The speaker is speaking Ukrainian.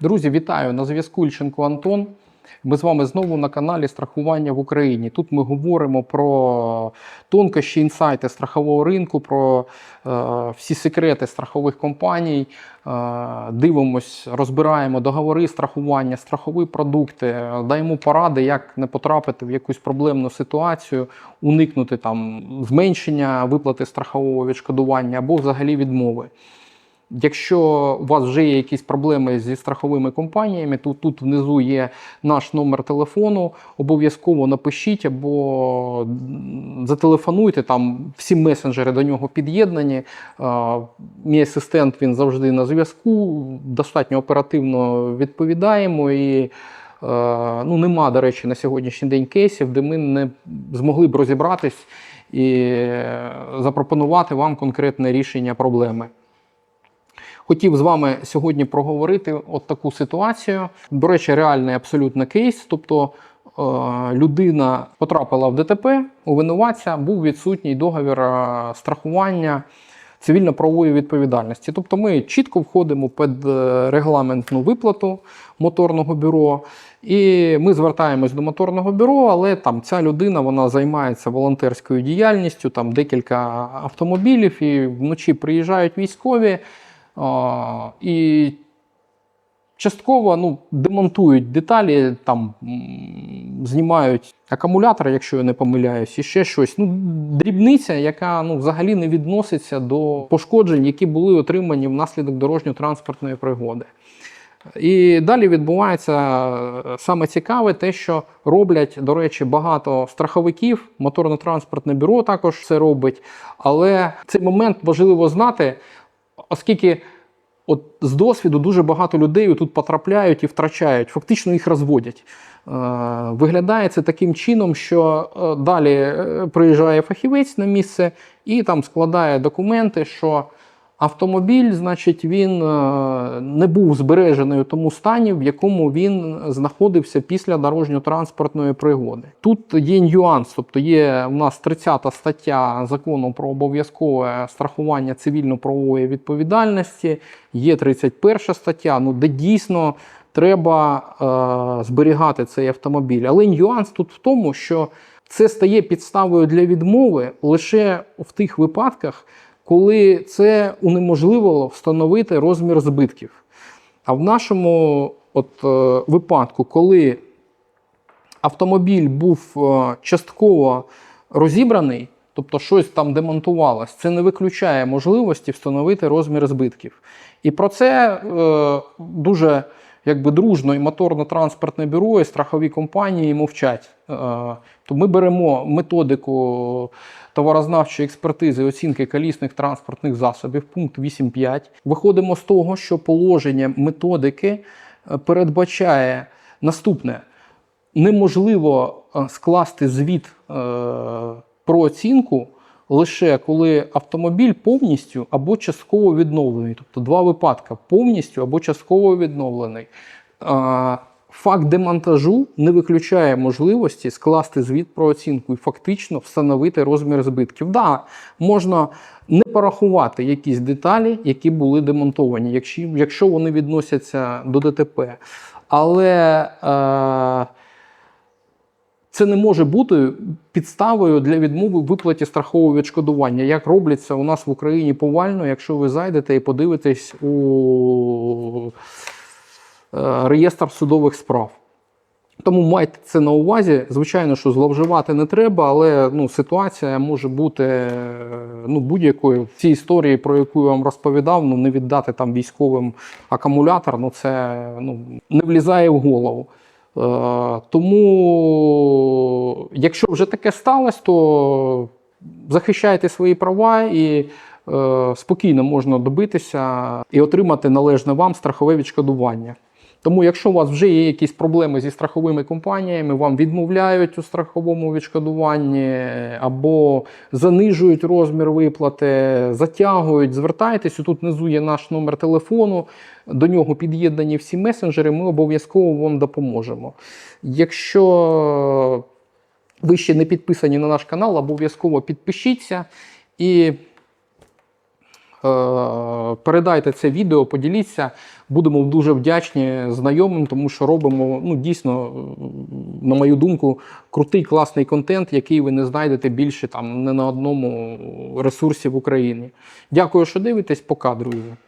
Друзі, вітаю! На зв'язку Ільченко Антон. Ми з вами знову на каналі Страхування в Україні. Тут ми говоримо про тонкощі, інсайти страхового ринку, про е, всі секрети страхових компаній. Е, дивимось, розбираємо договори страхування, страхові продукти, даємо поради, як не потрапити в якусь проблемну ситуацію, уникнути там зменшення виплати страхового відшкодування або взагалі відмови. Якщо у вас вже є якісь проблеми зі страховими компаніями, то тут внизу є наш номер телефону. Обов'язково напишіть або зателефонуйте. Там всі месенджери до нього під'єднані. Мій асистент він завжди на зв'язку. Достатньо оперативно відповідаємо і. Ну, нема, до речі, на сьогоднішній день кейсів, де ми не змогли б розібратись і е, запропонувати вам конкретне рішення проблеми. Хотів з вами сьогодні проговорити от таку ситуацію. До речі, реальний абсолютно кейс. Тобто е, людина потрапила в ДТП, у винуватця був відсутній договір е, страхування цивільно-правової відповідальності. Тобто ми чітко входимо під е, регламентну виплату моторного бюро. І ми звертаємось до моторного бюро, але там ця людина вона займається волонтерською діяльністю, там декілька автомобілів, і вночі приїжджають військові. І частково ну, демонтують деталі, там знімають акумулятор, якщо я не помиляюсь, і ще щось. Ну, дрібниця, яка ну, взагалі не відноситься до пошкоджень, які були отримані внаслідок дорожньо-транспортної пригоди. І далі відбувається е, саме цікаве, те, що роблять, до речі, багато страховиків, моторно-транспортне бюро також це робить. Але цей момент важливо знати, оскільки от з досвіду дуже багато людей тут потрапляють і втрачають, фактично їх розводять. Е, Виглядає це таким чином, що е, далі е, приїжджає фахівець на місце і там складає документи, що автомобіль, значить, він е, не був збережений у тому стані, в якому він знаходився після дорожньо-транспортної пригоди. Тут є нюанс, тобто є у нас 30 стаття закону про обов'язкове страхування цивільно-правової відповідальності, є 31 стаття, ну де дійсно треба е, зберігати цей автомобіль. Але нюанс тут в тому, що це стає підставою для відмови лише в тих випадках, коли це унеможливило встановити розмір збитків. А в нашому от, е, випадку, коли автомобіль був е, частково розібраний, тобто щось там демонтувалось, це не виключає можливості встановити розмір збитків. І про це е, дуже якби дружно і моторно-транспортне бюро, і страхові компанії мовчать. Е, то ми беремо методику товарознавчої експертизи оцінки колісних транспортних засобів, пункт 8.5. Виходимо з того, що положення методики е, передбачає наступне: неможливо е, скласти звіт про оцінку. Лише коли автомобіль повністю або частково відновлений, тобто два випадки повністю або частково відновлений. Факт демонтажу не виключає можливості скласти звіт про оцінку і фактично встановити розмір збитків. Да, можна не порахувати якісь деталі, які були демонтовані, якщо вони відносяться до ДТП. Але е, це не може бути підставою для відмови виплаті страхового відшкодування, як робляться у нас в Україні повально, якщо ви зайдете і подивитесь у е, реєстр судових справ. Тому майте це на увазі. Звичайно, що зловживати не треба, але ну, ситуація може бути е, ну, будь-якою. В цій історії, про яку я вам розповідав, ну, не віддати там військовим акумулятор, ну це ну, не влізає в голову. Е, тому, якщо вже таке сталося, то захищайте свої права і е, спокійно можна добитися і отримати належне вам страхове відшкодування. Тому, якщо у вас вже є якісь проблеми зі страховими компаніями, вам відмовляють у страховому відшкодуванні або занижують розмір виплати, затягують, звертайтесь. Тут внизу є наш номер телефону, до нього під'єднані всі месенджери, ми обов'язково вам допоможемо. Якщо ви ще не підписані на наш канал, обов'язково підпишіться і Передайте це відео, поділіться. Будемо дуже вдячні знайомим, тому що робимо ну, дійсно, е, на мою думку, крутий класний контент, який ви не знайдете більше там не на одному ресурсі в Україні. Дякую, що дивитесь. Пока, друзі.